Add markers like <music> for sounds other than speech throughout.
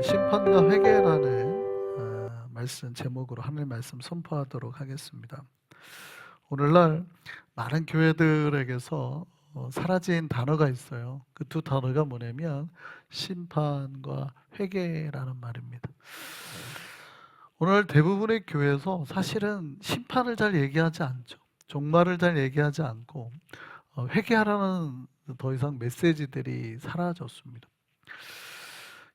어, 심판과 회개라는 어, 말씀 제목으로 하나님 말씀 선포하도록 하겠습니다. 오늘날 많은 교회들에게서 어, 사라진 단어가 있어요. 그 두 단어가 뭐냐면 심판과 회개라는 말입니다. 오늘 대부분의 교회에서 사실은 심판을 잘 얘기하지 않죠. 종말을 잘 얘기하지 않고 어, 회개하라는 더 이상 메시지들이 사라졌습니다.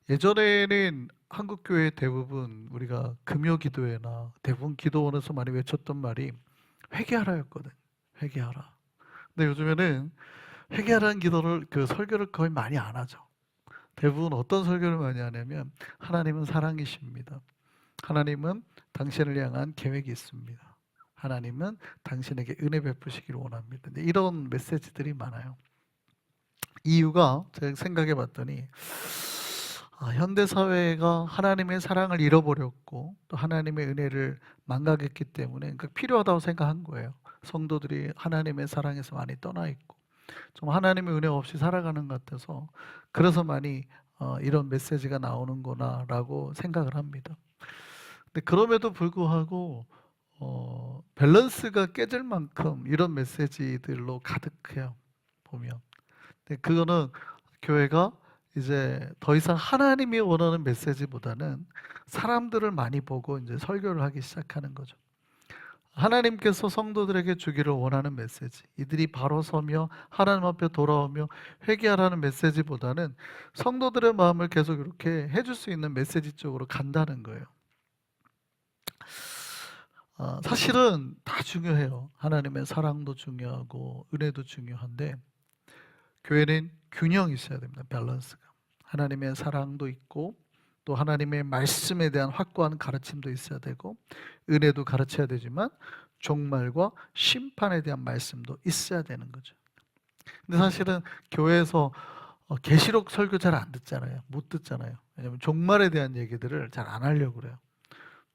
예전에는 한국 교회 대부분 우리가 금요 기도회나 대부분 기도원에서 많이 외쳤던 말이 회개하라였거든. 회개하라. 근데 요즘에는 회개하라는 기도를 그 설교를 거의 많이 안 하죠. 대부분 어떤 설교를 많이 하냐면 하나님은 사랑이십니다. 하나님은 당신을 향한 계획이 있습니다. 하나님은 당신에게 은혜 베푸시기를 원합니다. 이런 메시지들이 많아요. 이유가 제가 생각해 봤더니 아, 현대 사회가 하나님의 사랑을 잃어버렸고 또 하나님의 은혜를 망각했기 때문에 그러니까 필요하다고 생각한 거예요. 성도들이 하나님의 사랑에서 많이 떠나 있고 좀 하나님의 은혜 없이 살아가는 것 같아서 그래서 많이 어, 이런 메시지가 나오는구나라고 생각을 합니다. 근데 그럼에도 불구하고 어, 밸런스가 깨질 만큼 이런 메시지들로 가득해요. 보면. 근데 그거는 교회가 이제 더 이상 하나님이 원하는 메시지보다는 사람들을 많이 보고 이제 설교를 하기 시작하는 거죠. 하나님께서 성도들에게 주기를 원하는 메시지, 이들이 바로 서며 하나님 앞에 돌아오며 회개하라는 메시지보다는 성도들의 마음을 계속 이렇게 해줄 수 있는 메시지 쪽으로 간다는 거예요. 어, 사실은 다 중요해요. 하나님의 사랑도 중요하고 은혜도 중요한데 교회는 균형이 있어야 됩니다. 밸런스가. 하나님의 사랑도 있고 또 하나님의 말씀에 대한 확고한 가르침도 있어야 되고 은혜도 가르쳐야 되지만 종말과 심판에 대한 말씀도 있어야 되는 거죠. 근데 사실은 교회에서 어, 계시록 설교 잘 안 듣잖아요. 못 듣잖아요. 왜냐하면 종말에 대한 얘기들을 잘 안 하려고 그래요.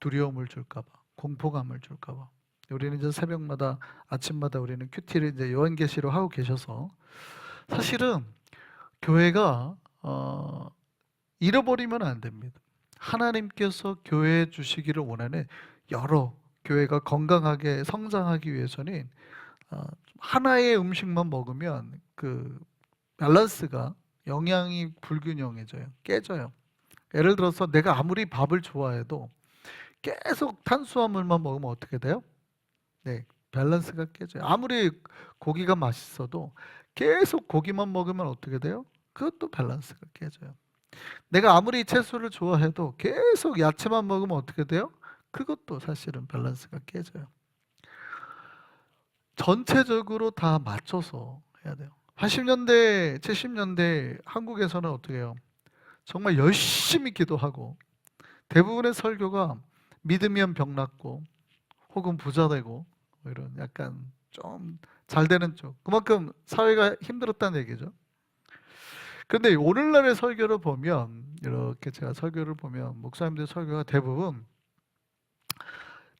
두려움을 줄까봐, 공포감을 줄까봐. 우리는 이제 새벽마다 아침마다 우리는 큐티를 이제 요한계시로 하고 계셔서 사실은 교회가 어, 잃어버리면 안 됩니다. 하나님께서 교회에 주시기를 원하는 여러 교회가 건강하게 성장하기 위해서는 어, 하나의 음식만 먹으면 그 밸런스가 영양이 불균형해져요. 깨져요. 예를 들어서 내가 아무리 밥을 좋아해도 계속 탄수화물만 먹으면 어떻게 돼요? 네, 밸런스가 깨져요. 아무리 고기가 맛있어도 계속 고기만 먹으면 어떻게 돼요? 그것도 밸런스가 깨져요. 내가 아무리 채소를 좋아해도 계속 야채만 먹으면 어떻게 돼요? 그것도 사실은 밸런스가 깨져요. 전체적으로 다 맞춰서 해야 돼요. 80년대, 70년대 한국에서는 어떻게 해요? 정말 열심히 기도하고 대부분의 설교가 믿으면 병 낫고 혹은 부자 되고 뭐 이런 약간 좀 잘 되는 쪽. 그만큼 사회가 힘들었다는 얘기죠. 근데 오늘날의 설교를 보면 이렇게 제가 설교를 보면 목사님들 설교가 대부분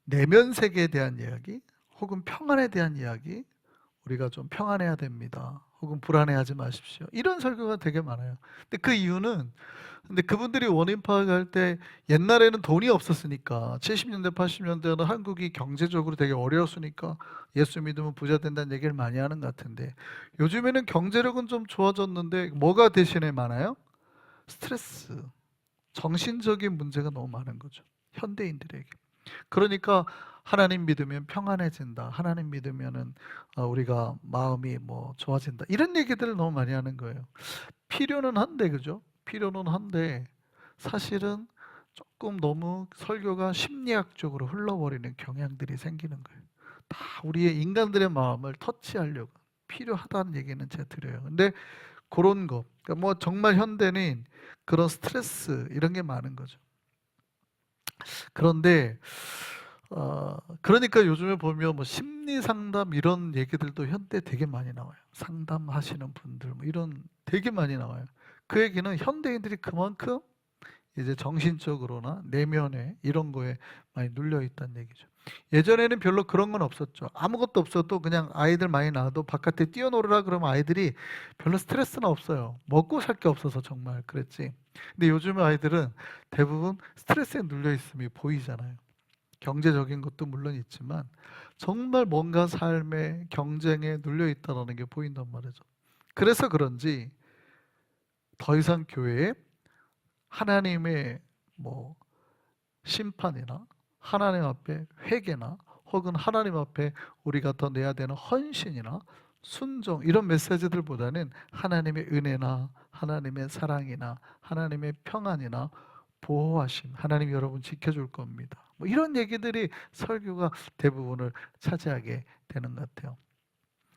내면 세계에 대한 이야기 혹은 평안에 대한 이야기 우리가 좀 평안해야 됩니다. 혹은 불안해하지 마십시오. 이런 설교가 되게 많아요. 근데 그 이유는 근데 그분들이 원인 파악할 때 옛날에는 돈이 없었으니까 70년대 80년대는 한국이 경제적으로 되게 어려웠으니까 예수 믿으면 부자 된다는 얘기를 많이 하는 것 같은데 요즘에는 경제력은 좀 좋아졌는데 뭐가 대신에 많아요? 스트레스, 정신적인 문제가 너무 많은 거죠. 현대인들에게. 그러니까 하나님 믿으면 평안해진다. 하나님 믿으면은 어, 우리가 마음이 뭐 좋아진다. 이런 얘기들을 너무 많이 하는 거예요. 필요는 한데 그죠? 필요는 한데 사실은 조금 너무 설교가 심리학적으로 흘러버리는 경향들이 생기는 거예요. 다 우리의 인간들의 마음을 터치하려고 필요하다는 얘기는 제가 드려요. 근데 그런 거, 그러니까 뭐 정말 현대는 그런 스트레스 이런 게 많은 거죠. 그런데 어, 그러니까 요즘에 보면 뭐 심리 상담 이런 얘기들도 현대 되게 많이 나와요. 상담하시는 분들 뭐 이런 되게 많이 나와요. 그 얘기는 현대인들이 그만큼 이제 정신적으로나 내면에 이런 거에 많이 눌려 있다는 얘기죠. 예전에는 별로 그런 건 없었죠. 아무것도 없어도 그냥 아이들 많이 낳아도 바깥에 뛰어놀으라 그러면 아이들이 별로 스트레스는 없어요. 먹고 살 게 없어서 정말 그랬지. 근데 요즘 아이들은 대부분 스트레스에 눌려 있음이 보이잖아요. 경제적인 것도 물론 있지만 정말 뭔가 삶의 경쟁에 눌려 있다는 게 보인단 말이죠. 그래서 그런지 더 이상 교회에 하나님의 뭐 심판이나 하나님 앞에 회개나 혹은 하나님 앞에 우리가 더 내야 되는 헌신이나 순종 이런 메시지들보다는 하나님의 은혜나 하나님의 사랑이나 하나님의 평안이나 보호하심 하나님 여러분 지켜줄 겁니다. 뭐 이런 얘기들이 설교가 대부분을 차지하게 되는 것 같아요.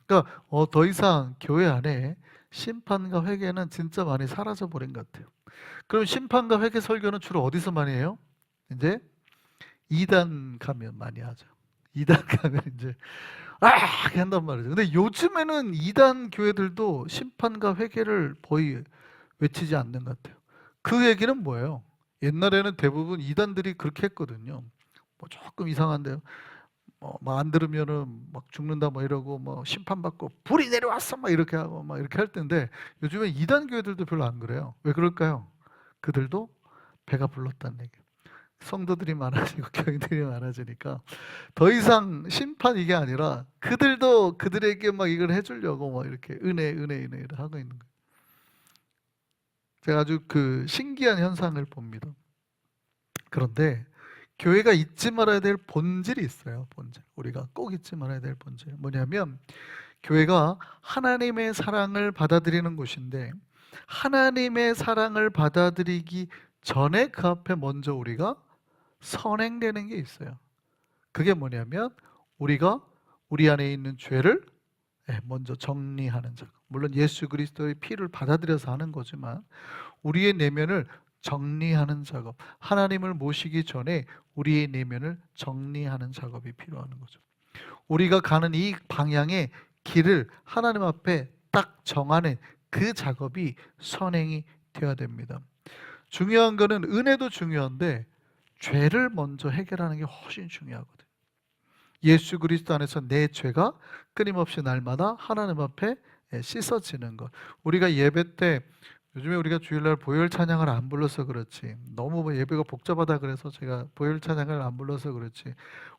그러니까 어, 더 이상 교회 안에 심판과 회개는 진짜 많이 사라져 버린 것 같아요. 그럼 심판과 회개 설교는 주로 어디서 많이 해요? 이제 이단 가면 많이 하죠. 이단 <laughs> 가면 이제 아 한단 말이죠. 근데 요즘에는 이단 교회들도 심판과 회개를 거의 외치지 않는 것 같아요. 그 얘기는 뭐예요? 옛날에는 대부분 이단들이 그렇게 했거든요. 뭐 조금 이상한데요. 뭐안 들으면은 막 죽는다 뭐 이러고 뭐 심판받고 불이 내려왔어 막 이렇게 하고 막 이렇게 할 텐데 요즘에 이단 교회들도 별로 안 그래요. 왜 그럴까요? 그들도 배가 불렀다는 얘기예요. 성도들이 많아지고 <laughs> 교인들이 많아지니까 더 이상 심판 이게 아니라 그들도 그들에게 막 이걸 해주려고 막 이렇게 은혜 은혜 은혜를 하고 있는 거예요. 제가 아주 그 신기한 현상을 봅니다. 그런데 교회가 잊지 말아야 될 본질이 있어요. 본질. 우리가 꼭 잊지 말아야 될 본질. 뭐냐면 교회가 하나님의 사랑을 받아들이는 곳인데 하나님의 사랑을 받아들이기 전에 그 앞에 먼저 우리가 선행되는 게 있어요. 그게 뭐냐면 우리가 우리 안에 있는 죄를 예, 먼저 정리하는 작업. 물론 예수 그리스도의 피를 받아들여서 하는 거지만 우리의 내면을 정리하는 작업. 하나님을 모시기 전에 우리의 내면을 정리하는 작업이 필요한 거죠. 우리가 가는 이 방향의 길을 하나님 앞에 딱 정하는 그 작업이 선행이 되어야 됩니다. 중요한 거는 은혜도 중요한데 죄를 먼저 해결하는 게 훨씬 중요하거든요. 예수 그리스도 안에서 내 죄가 끊임없이 날마다 하나님 앞에 씻어지는 것. 우리가 예배 때 요즘에 우리가 주일날 보혈 찬양을 안 불러서 그렇지 너무 뭐 예배가 복잡하다 그래서 제가 보혈 찬양을 안 불러서 그렇지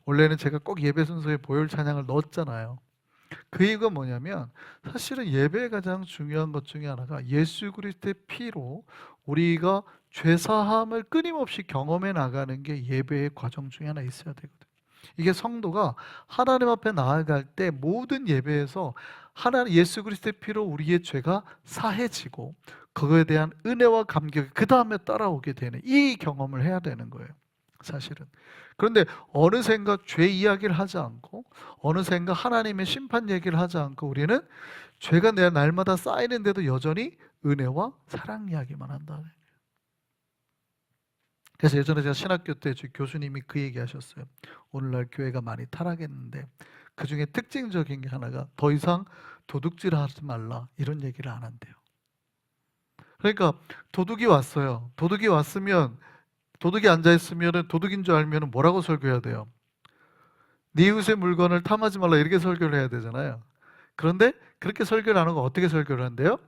원래는 제가 꼭 예배 순서에 보혈 찬양을 넣었잖아요. 그 이유가 뭐냐면 사실은 예배의 가장 중요한 것 중에 하나가 예수 그리스도의 피로 우리가 죄 사함을 끊임없이 경험해 나가는 게 예배의 과정 중에 하나 있어야 되거든요. 이게 성도가 하나님 앞에 나아갈 때 모든 예배에서 하나님 예수 그리스도의 피로 우리의 죄가 사해지고 그거에 대한 은혜와 감격이 그 다음에 따라오게 되는 이 경험을 해야 되는 거예요. 사실은. 그런데 어느샌가 죄 이야기를 하지 않고 어느샌가 하나님의 심판 얘기를 하지 않고 우리는 죄가 내 날마다 쌓이는데도 여전히 은혜와 사랑 이야기만 거예요. 그래서 예전에 제가 신학교 때 교수님이 그 얘기 하셨어요. 오늘날 교회가 많이 타락했는데 그 중에 특징적인 게 하나가 더 이상 도둑질 하지 말라 이런 얘기를 안 한대요. 그러니까 도둑이 왔어요. 도둑이 왔으면 도둑이 앉아 있으면 도둑인 줄 알면 뭐라고 설교해야 돼요? 네 이웃의 물건을 탐하지 말라 이렇게 설교를 해야 되잖아요. 그런데 그렇게 설교를 안 하고 어떻게 설교를 한대요?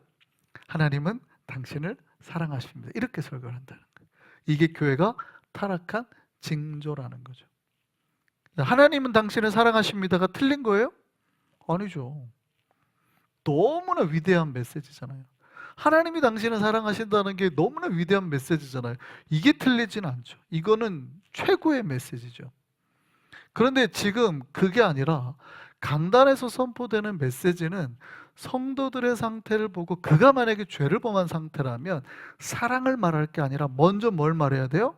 하나님은 당신을 사랑하십니다. 이렇게 설교를 한다는 거예요. 이게 교회가 타락한 징조라는 거죠. 하나님은 당신을 사랑하십니다가 틀린 거예요? 아니죠. 너무나 위대한 메시지잖아요. 하나님이 당신을 사랑하신다는 게 너무나 위대한 메시지잖아요. 이게 틀리진 않죠. 이거는 최고의 메시지죠. 그런데 지금 그게 아니라 강단에서 선포되는 메시지는 성도들의 상태를 보고 그가 만약에 죄를 범한 상태라면 사랑을 말할 게 아니라 먼저 뭘 말해야 돼요?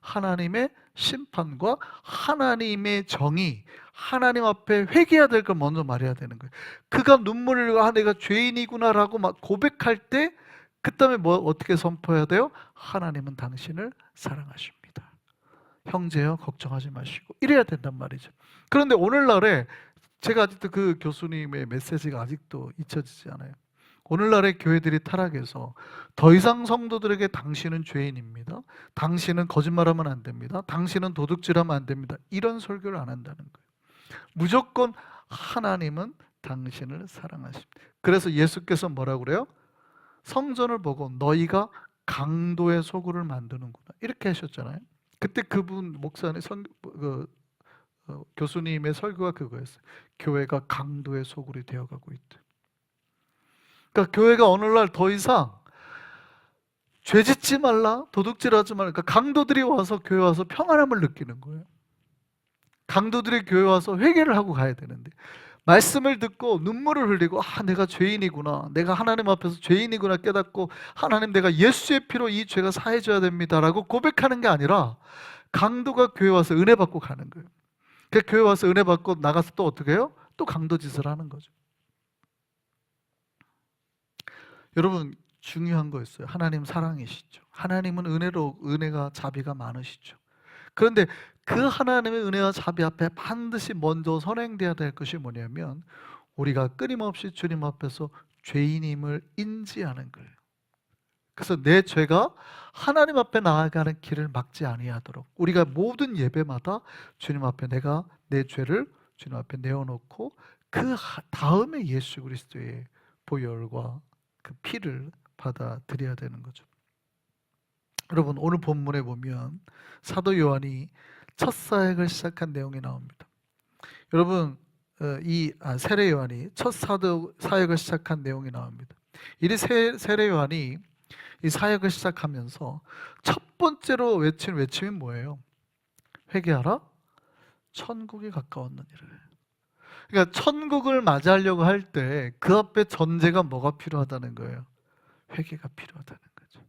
하나님의 심판과 하나님의 정의, 하나님 앞에 회개해야 될 걸 먼저 말해야 되는 거예요. 그가 눈물을 흘리고 아 내가 죄인이구나라고 막 고백할 때 그다음에 뭐 어떻게 선포해야 돼요? 하나님은 당신을 사랑하십니다. 형제여 걱정하지 마시고 이래야 된단 말이죠. 그런데 오늘날에 제가 아직도 그 교수님의 메시지가 아직도 잊혀지지 않아요. 오늘날의 교회들이 타락해서 더 이상 성도들에게 당신은 죄인입니다. 당신은 거짓말하면 안 됩니다. 당신은 도둑질하면 안 됩니다. 이런 설교를 안 한다는 거예요. 무조건 하나님은 당신을 사랑하십니다. 그래서 예수께서 뭐라고 그래요? 성전을 보고 너희가 강도의 소굴을 만드는구나 이렇게 하셨잖아요. 그때 그분 목사님 선 그, 어, 교수님의 설교가 그거였어요. 교회가 강도의 소굴이 되어가고 있다. 그러니까 교회가 어느 날더 이상 죄 짓지 말라, 도둑질하지 말라. 그러니까 강도들이 와서 교회 와서 평안함을 느끼는 거예요. 강도들이 교회 와서 회개를 하고 가야 되는데 말씀을 듣고 눈물을 흘리고 아 내가 죄인이구나 내가 하나님 앞에서 죄인이구나 깨닫고 하나님 내가 예수의 피로 이 죄가 사해져야 됩니다라고 고백하는 게 아니라 강도가 교회 와서 은혜 받고 가는 거예요 그 교회 와서 은혜 받고 나가서 또 어떻게 해요? 또 강도 짓을 하는 거죠 여러분 중요한 거였어요. 하나님 사랑이시죠. 하나님은 은혜로 은혜가 자비가 많으시죠. 그런데 그 하나님의 은혜와 자비 앞에 반드시 먼저 선행돼야 될 것이 뭐냐면 우리가 끊임없이 주님 앞에서 죄인임을 인지하는 거예요. 그래서 내 죄가 하나님 앞에 나아가는 길을 막지 아니하도록 우리가 모든 예배마다 주님 앞에 내가 내 죄를 주님 앞에 내어놓고 그 하- 다음에 예수 그리스도의 보혈과 그 피를 받아들여야 되는 거죠. 여러분 오늘 본문에 보면 사도 요한이 첫 사역을 시작한 내용이 나옵니다. 여러분 어, 이 아, 세례 요한이 첫 사도 사역을 시작한 내용이 나옵니다. 이 세, 세례 요한이 이 사역을 시작하면서 첫 번째로 외친 외침이 뭐예요? 회개하라. 천국이 가까웠느니라. 그러니까 천국을 맞이하려고 할 때 그 앞에 전제가 뭐가 필요하다는 거예요? 회개가 필요하다는 거죠.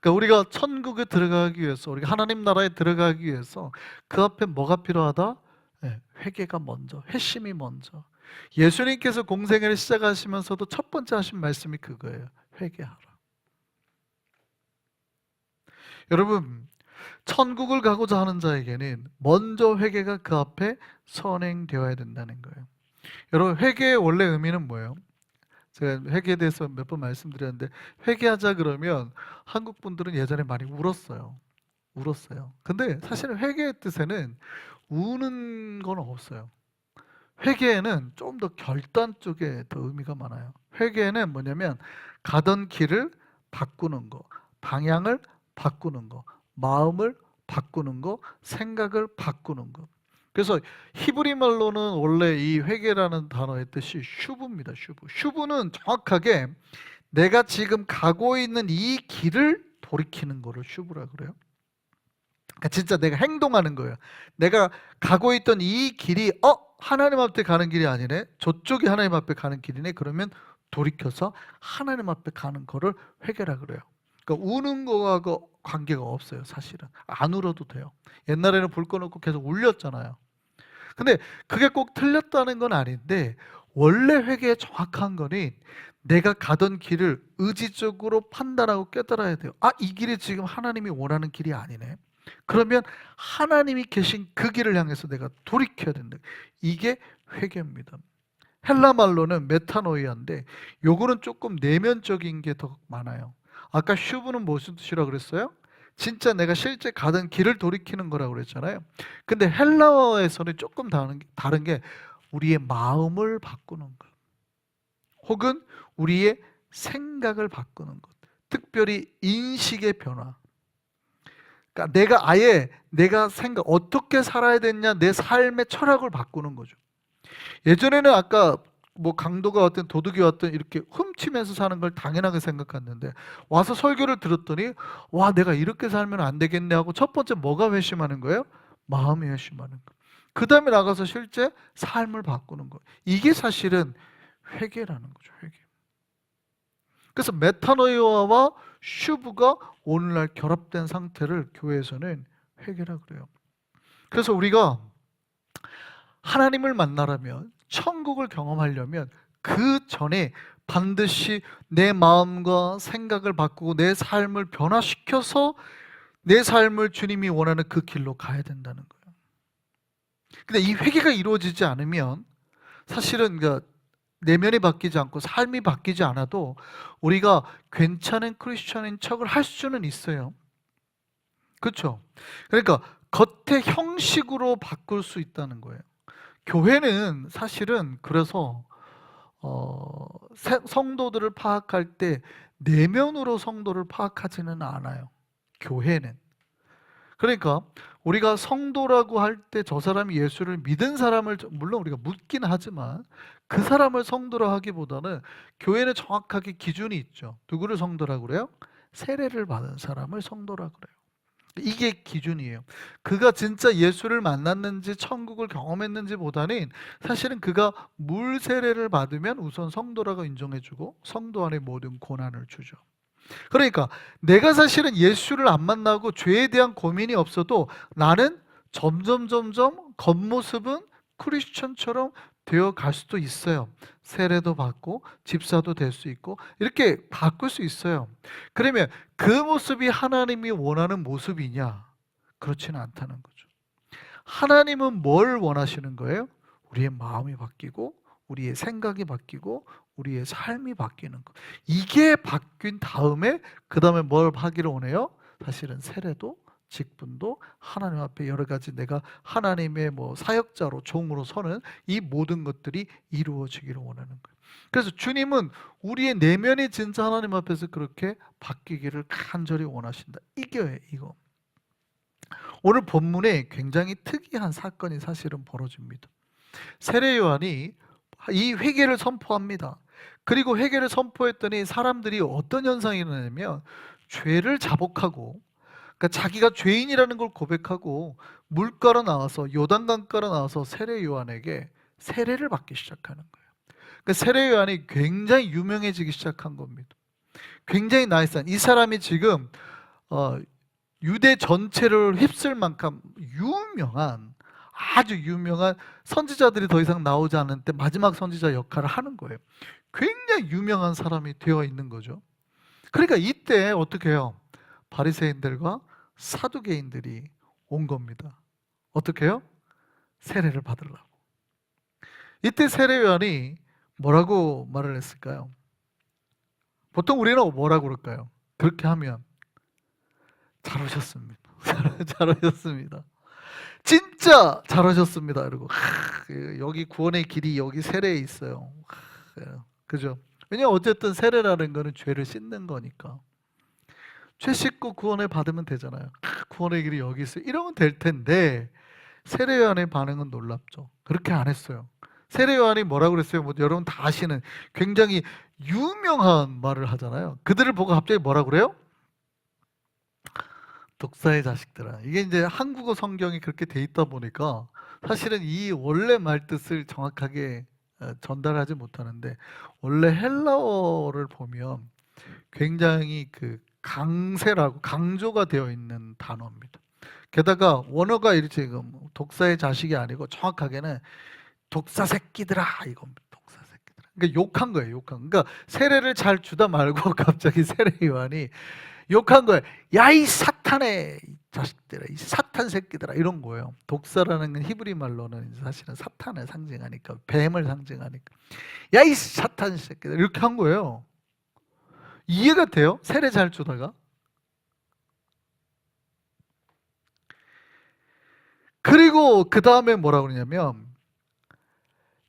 그러니까 우리가 천국에 들어가기 위해서 우리가 하나님 나라에 들어가기 위해서 그 앞에 뭐가 필요하다? 네, 회개가 먼저, 회심이 먼저. 예수님께서 공생애를 시작하시면서도 첫 번째 하신 말씀이 그거예요. 회개하라. 여러분, 천국을 가고자 하는 자에게는 먼저 회개가 그 앞에 선행되어야 된다는 거예요. 여러분, 회개의 원래 의미는 뭐예요? 제가 회개에 대해서 몇 번 말씀드렸는데 회개하자 그러면 한국 분들은 예전에 많이 울었어요. 울었어요. 근데 사실은 회개의 뜻에는 우는 건 없어요. 회개에는 좀 더 결단 쪽에 더 의미가 많아요. 회개는 뭐냐면 가던 길을 바꾸는 거, 방향을 바꾸는 거, 마음을 바꾸는 거, 생각을 바꾸는 거. 그래서 히브리 말로는 원래 이 회개라는 단어의 뜻이 슈브입니다. 슈브. 슈브는 정확하게 내가 지금 가고 있는 이 길을 돌이키는 거를 슈브라 그래요. 그러니까 진짜 내가 행동하는 거예요. 내가 가고 있던 이 길이 어 하나님 앞에 가는 길이 아니네. 저쪽이 하나님 앞에 가는 길이네. 그러면 돌이켜서 하나님 앞에 가는 거를 회개라 그래요. 그러니까 우는 거하고 관계가 없어요. 사실은 안 울어도 돼요. 옛날에는 불 꺼놓고 계속 울렸잖아요. 근데 그게 꼭 틀렸다는 건 아닌데 원래 회개의 정확한 거는 내가 가던 길을 의지적으로 판단하고 깨달아야 돼요. 아, 이 길이 지금 하나님이 원하는 길이 아니네. 그러면 하나님이 계신 그 길을 향해서 내가 돌이켜야 된다. 이게 회개입니다. 헬라 말로는 메타노이아인데 요거는 조금 내면적인 게 더 많아요. 아까 슈브는 무슨 뜻이라 그랬어요? 진짜 내가 실제 가던 길을 돌이키는 거라고 그랬잖아요. 근데 헬라어에서는 조금 다른, 게- 다른 게 우리의 마음을 바꾸는 것. 혹은 우리의 생각을 바꾸는 것. 특별히 인식의 변화. 그러니까 내가 아예 내가 생각 어떻게 살아야 되냐 내 삶의 철학을 바꾸는 거죠. 예전에는 아까 뭐 강도가 왔든 도둑이 왔든 이렇게 훔치면서 사는 걸 당연하게 생각했는데 와서 설교를 들었더니 와 내가 이렇게 살면 안 되겠네 하고 첫 번째 뭐가 회심하는 거예요? 마음이 회심하는 거. 그 다음에 나가서 실제 삶을 바꾸는 거. 이게 사실은 회개라는 거죠. 회개. 그래서 메타노이아와 슈브가 오늘날 결합된 상태를 교회에서는 회개라 그래요. 그래서 우리가 하나님을 만나려면 천국을 경험하려면 그 전에 반드시 내 마음과 생각을 바꾸고 내 삶을 변화시켜서 내 삶을 주님이 원하는 그 길로 가야 된다는 거예요. 근데 이 회개가 이루어지지 않으면 사실은 그 내면이 바뀌지 않고 삶이 바뀌지 않아도 우리가 괜찮은 크리스천인 척을 할 수는 있어요. 그렇죠? 그러니까 겉의 형식으로 바꿀 수 있다는 거예요. 교회는 사실은 그래서 어, 세- 성도들을 파악할 때 내면으로 성도를 파악하지는 않아요. 교회는. 그러니까 우리가 성도라고 할 때 저 사람이 예수를 믿은 사람을 저- 물론 우리가 묻긴 하지만 그 사람을 성도라 하기보다는 교회는 정확하게 기준이 있죠. 누구를 성도라고 그래요? 세례를 받은 사람을 성도라 그래요. 이게 기준이에요. 그가 진짜 예수를 만났는지 천국을 경험했는지보다는 사실은 그가 물 세례를 받으면 우선 성도라고 인정해주고 성도 안에 모든 고난을 주죠. 그러니까 내가 사실은 예수를 안 만나고 죄에 대한 고민이 없어도 나는 점점 점점 겉모습은 크리스천처럼 되어 갈 수도 있어요. 세례도 받고 집사도 될 수 있고 이렇게 바꿀 수 있어요. 그러면 그 모습이 하나님이 원하는 모습이냐? 그렇지는 않다는 거죠. 하나님은 뭘 원하시는 거예요? 우리의 마음이 바뀌고 우리의 생각이 바뀌고 우리의 삶이 바뀌는 거. 이게 바뀐 다음에 그 다음에 뭘 하기를 원해요? 사실은 세례도 직분도 하나님 앞에 여러 가지 내가 하나님의 뭐 사역자로 종으로 서는 이 모든 것들이 이루어지기를 원하는 거예요. 그래서 주님은 우리의 내면이 진짜 하나님 앞에서 그렇게 바뀌기를 간절히 원하신다. 이게 이거. 오늘 본문에 굉장히 특이한 사건이 사실은 벌어집니다. 세례 요한이 이 회개를 선포합니다. 그리고 회개를 선포했더니 사람들이 어떤 현상이 일어나냐면 죄를 자복하고 그러니까 자기가 죄인이라는 걸 고백하고 물가로 나와서 요단강가로 나와서 세례 요한에게 세례를 받기 시작하는 거예요. 그러니까 세례 요한이 굉장히 유명해지기 시작한 겁니다. 굉장히 나이스한 이 사람이 지금 어, 유대 전체를 휩쓸 만큼 유명한 아주 유명한 선지자들이 더 이상 나오지 않은 때 마지막 선지자 역할을 하는 거예요. 굉장히 유명한 사람이 되어 있는 거죠. 그러니까 이때 어떻게 해요? 바리새인들과 사두개인들이 온 겁니다. 어떻게 해요? 세례를 받으려고. 이때 세례 요한이 뭐라고 말을 했을까요? 보통 우리는 뭐라고 그럴까요? 그렇게 하면 잘 오셨습니다. <laughs> 잘 오셨습니다. 진짜 잘하셨습니다. 이러고 하, 여기 구원의 길이 여기 세례에 있어요. 하, 그죠? 왜냐 어쨌든 세례라는 거는 죄를 씻는 거니까 죄 씻고 구원을 받으면 되잖아요. 하, 구원의 길이 여기 있어요. 이러면 될 텐데 세례 요한의 반응은 놀랍죠. 그렇게 안 했어요. 세례 요한이 뭐라고 그랬어요? 뭐 여러분 다 아시는 굉장히 유명한 말을 하잖아요. 그들을 보고 갑자기 뭐라고 그래요? 독사의 자식들아. 이게 이제 한국어 성경이 그렇게 돼 있다 보니까 사실은 이 원래 말 뜻을 정확하게 어, 전달하지 못하는데 원래 헬라어를 보면 굉장히 그 강세라고 강조가 되어 있는 단어입니다. 게다가 원어가 이렇게 독사의 자식이 아니고 정확하게는 독사 새끼들아 이겁니다. 독사 새끼들아. 그러니까 욕한 거예요. 욕한. 그러니까 세례를 잘 주다 말고 <laughs> 갑자기 세례 요한이 욕한 거예요. 야 이 사탄의 이 자식들아, 이 사탄 새끼들아 이런 거예요. 독사라는 건 히브리 말로는 사실은 사탄을 상징하니까 뱀을 상징하니까 야 이 사탄 새끼들 이렇게 한 거예요. 이해가 돼요? 세례 잘 주다가 그리고 그 다음에 뭐라 그러냐면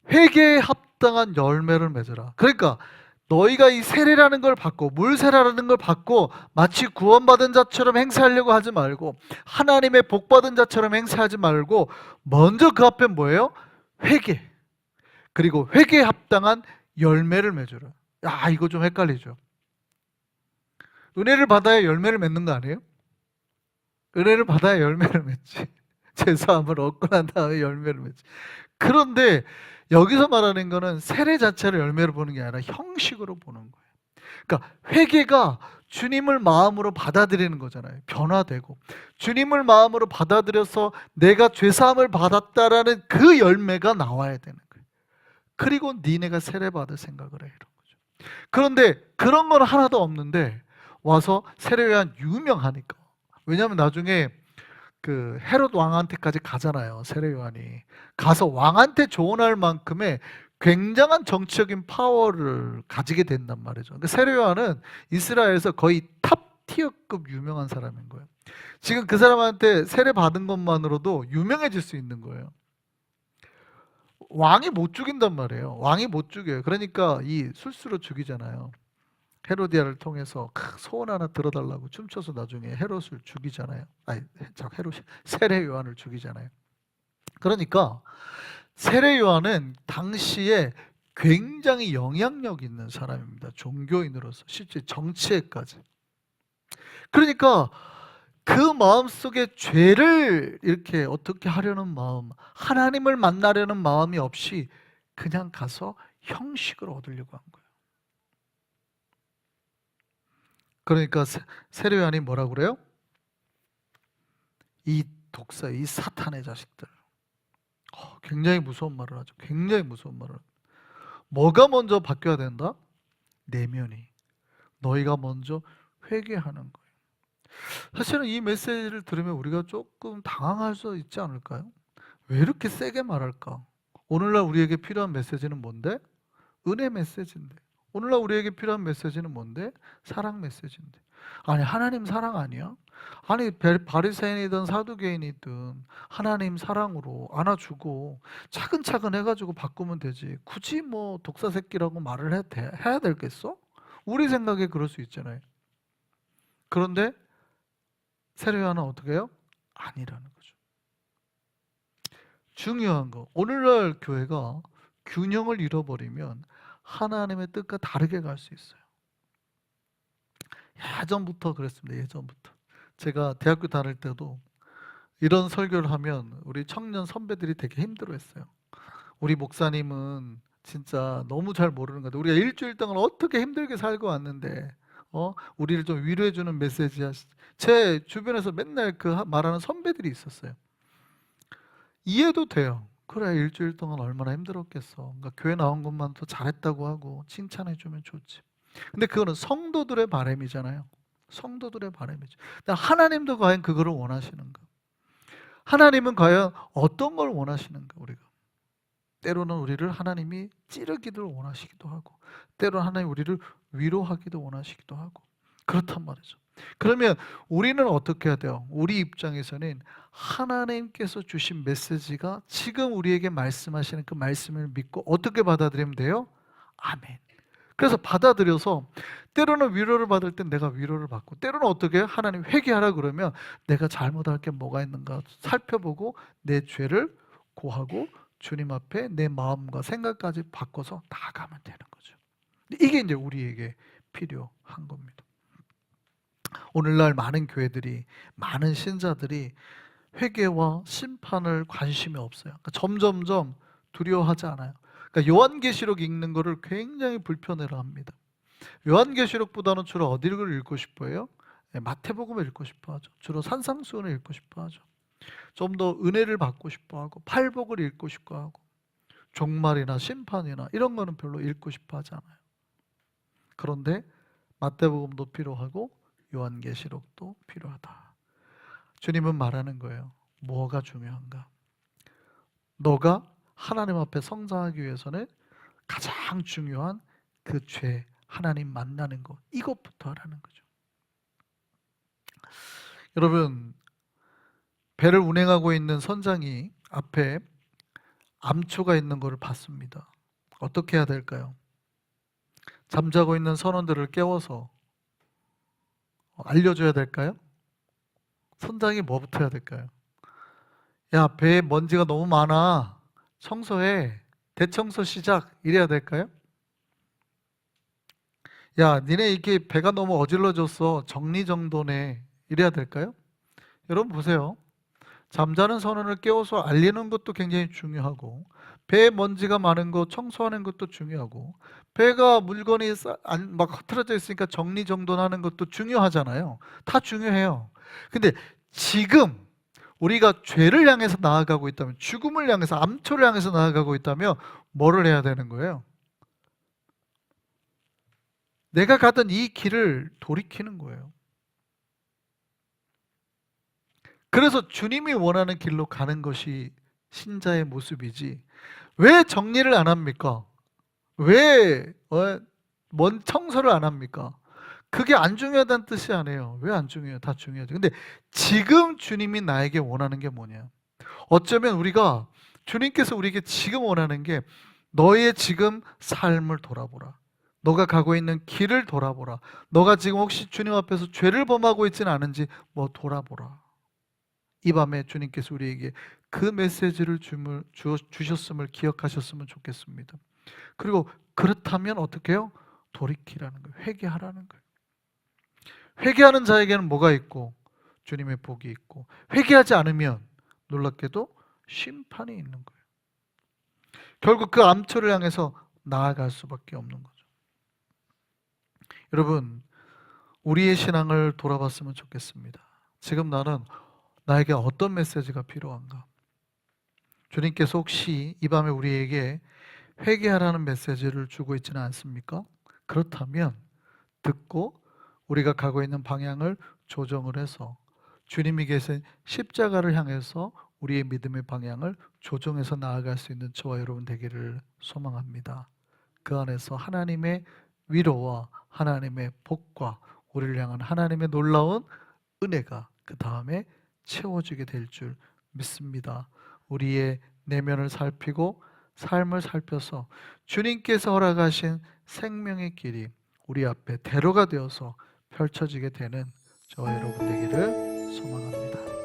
회개에 합당한 열매를 맺으라. 그러니까 너희가 이 세례라는 걸 받고 물세례라는 걸 받고 마치 구원받은 자처럼 행세하려고 하지 말고 하나님의 복받은 자처럼 행세하지 말고 먼저 그 앞에 뭐예요? 회개. 그리고 회개에 합당한 열매를 맺으라. 야, 이거 좀 헷갈리죠. 은혜를 받아야 열매를 맺는 거 아니에요? 은혜를 받아야 열매를 맺지. <laughs> 죄사함을 얻고 난 다음에 열매를 맺지. 그런데 여기서 말하는 거는 세례 자체를 열매로 보는 게 아니라 형식으로 보는 거예요. 그러니까 회개가 주님을 마음으로 받아들이는 거잖아요. 변화되고 주님을 마음으로 받아들여서 내가 죄 사함을 받았다라는 그 열매가 나와야 되는 거예요. 그리고 니네가 세례 받을 생각을 해 이런. 그런데 그런 건 하나도 없는데 와서 세례요한 유명하니까. 왜냐하면 나중에 그 헤롯 왕한테까지 가잖아요. 세례 요한이 가서 왕한테 조언할 만큼의 굉장한 정치적인 파워를 가지게 된단 말이죠. 그러니까 세례 요한은 이스라엘에서 거의 탑 티어급 유명한 사람인 거예요. 지금 그 사람한테 세례 받은 것만으로도 유명해질 수 있는 거예요. 왕이 못 죽인단 말이에요. 왕이 못 죽여요. 그러니까 이 술수로 죽이잖아요. 헤로디아를 통해서 크, 소원 하나 들어달라고 춤춰서 나중에 헤롯을 죽이잖아요. 아니, 자 헤롯 세례 요한을 죽이잖아요. 그러니까 세례 요한은 당시에 굉장히 영향력 있는 사람입니다. 종교인으로서 실제 정치에까지. 그러니까 그 마음 속에 죄를 이렇게 어떻게 하려는 마음, 하나님을 만나려는 마음이 없이 그냥 가서 형식을 얻으려고 한 거예요. 그러니까 세- 세례 요한이 뭐라 그래요? 이 독사, 이 사탄의 자식들. 어, 굉장히 무서운 말을 하죠. 굉장히 무서운 말을. 뭐가 먼저 바뀌어야 된다? 내면이. 너희가 먼저 회개하는 거예요. 사실은 이 메시지를 들으면 우리가 조금 당황할 수 있지 않을까요? 왜 이렇게 세게 말할까? 오늘날 우리에게 필요한 메시지는 뭔데? 은혜 메시지인데. 오늘날 우리에게 필요한 메시지는 뭔데? 사랑 메시지인데. 아니 하나님 사랑 아니야? 아니 베- 바리새인이든 사두개인이든 하나님 사랑으로 안아주고 차근차근 해가지고 바꾸면 되지. 굳이 뭐 독사 새끼라고 말을 해, 돼- 해야 되겠어? 우리 생각에 그럴 수 있잖아요. 그런데 세례요한은 어떻게 해요? 아니라는 거죠. 중요한 거. 오늘날 교회가 균형을 잃어버리면 하나님의 뜻과 다르게 갈 수 있어요. 예전부터 그랬습니다. 예전부터. 제가 대학교 다닐 때도 이런 설교를 하면 우리 청년 선배들이 되게 힘들어 했어요. 우리 목사님은 진짜 너무 잘 모르는 것 같아요. 우리가 일주일 동안 어떻게 힘들게 살고 왔는데, 어, 우리를 좀 위로해 주는 메시지야. 제 주변에서 맨날 그 하- 말하는 선배들이 있었어요. 이해도 돼요. 그래 일주일 동안 얼마나 힘들었겠어. 그러니까 교회 나온 것만 더 잘했다고 하고 칭찬해 주면 좋지. 근데 그거는 성도들의 바람이잖아요. 성도들의 바람이죠. 근데 하나님도 과연 그거를 원하시는가? 하나님은 과연 어떤 걸 원하시는가 우리가? 때로는 우리를 하나님이 찌르기도 원하시기도 하고, 때로는 하나님 우리를 위로하기도 원하시기도 하고, 그렇단 말이죠. 그러면 우리는 어떻게 해야 돼요? 우리 입장에서는 하나님께서 주신 메시지가 지금 우리에게 말씀하시는 그 말씀을 믿고 어떻게 받아들이면 돼요? 아멘. 그래서 받아들여서 때로는 위로를 받을 땐 내가 위로를 받고 때로는 어떻게? 하나님 회개하라 그러면 내가 잘못할 게 뭐가 있는가 살펴보고 내 죄를 고하고 주님 앞에 내 마음과 생각까지 바꿔서 나아가면 되는 거죠. 이게 이제 우리에게 필요한 겁니다. 오늘날 많은 교회들이 많은 신자들이 회개와 심판을 관심이 없어요. 그러니까 점점점 두려워하지 않아요. 그러니까 요한계시록 읽는 거를 굉장히 불편해라 합니다. 요한계시록보다는 주로 어디를 읽고 싶어요? 예, 마태복음을 읽고 싶어 하죠. 주로 산상수훈을 읽고 싶어 하죠. 좀 더 은혜를 받고 싶어 하고 팔복을 읽고 싶어 하고 종말이나 심판이나 이런 거는 별로 읽고 싶어 하지 않아요. 그런데 마태복음도 필요하고 요한계시록도 필요하다. 주님은 말하는 거예요. 뭐가 중요한가? 너가 하나님 앞에 성장하기 위해서는 가장 중요한 그 죄, 하나님 만나는 것, 이것부터 하라는 거죠. 여러분, 배를 운행하고 있는 선장이 앞에 암초가 있는 것을 봤습니다. 어떻게 해야 될까요? 잠자고 있는 선원들을 깨워서 알려줘야 될까요? 선장이 뭐부터 해야 될까요? 야, 배에 먼지가 너무 많아. 청소해. 대청소 시작. 이래야 될까요? 야, 니네 이게 배가 너무 어질러졌어. 정리정돈해. 이래야 될까요? 여러분 보세요. 잠자는 선원을 깨워서 알리는 것도 굉장히 중요하고 배에 먼지가 많은 거 청소하는 것도 중요하고 배가 물건이 막 흐트러져 있으니까 정리정돈하는 것도 중요하잖아요. 다 중요해요. 근데 지금 우리가 죄를 향해서 나아가고 있다면 죽음을 향해서 암초를 향해서 나아가고 있다면 뭐를 해야 되는 거예요? 내가 가던 이 길을 돌이키는 거예요. 그래서 주님이 원하는 길로 가는 것이 신자의 모습이지. 왜 정리를 안 합니까? 왜, 어, 뭔 청소를 안 합니까? 그게 안 중요하다는 뜻이 아니에요. 왜 안 중요해요? 다 중요하죠. 근데 지금 주님이 나에게 원하는 게 뭐냐? 어쩌면 우리가 주님께서 우리에게 지금 원하는 게 너의 지금 삶을 돌아보라. 너가 가고 있는 길을 돌아보라. 너가 지금 혹시 주님 앞에서 죄를 범하고 있지는 않은지 뭐 돌아보라. 이 밤에 주님께서 우리에게 그 메시지를 줌을- 주, 주셨음을 기억하셨으면 좋겠습니다. 그리고 그렇다면 어떻게 해요? 돌이키라는 거예요. 회개하라는 거예요. 회개하는 자에게는 뭐가 있고 주님의 복이 있고 회개하지 않으면 놀랍게도 심판이 있는 거예요. 결국 그 암초를 향해서 나아갈 수밖에 없는 거죠. 여러분, 우리의 신앙을 돌아봤으면 좋겠습니다. 지금 나는 나에게 어떤 메시지가 필요한가? 주님께서 혹시 이 밤에 우리에게 회개하라는 메시지를 주고 있지는 않습니까? 그렇다면 듣고 우리가 가고 있는 방향을 조정을 해서 주님이 계신 십자가를 향해서 우리의 믿음의 방향을 조정해서 나아갈 수 있는 저와 여러분 되기를 소망합니다. 그 안에서 하나님의 위로와 하나님의 복과 우리를 향한 하나님의 놀라운 은혜가 그 다음에 채워지게 될 줄 믿습니다. 우리의 내면을 살피고 삶을 살펴서 주님께서 허락하신 생명의 길이 우리 앞에 대로가 되어서 펼쳐지게 되는 저와 여러분 되기를 소망합니다.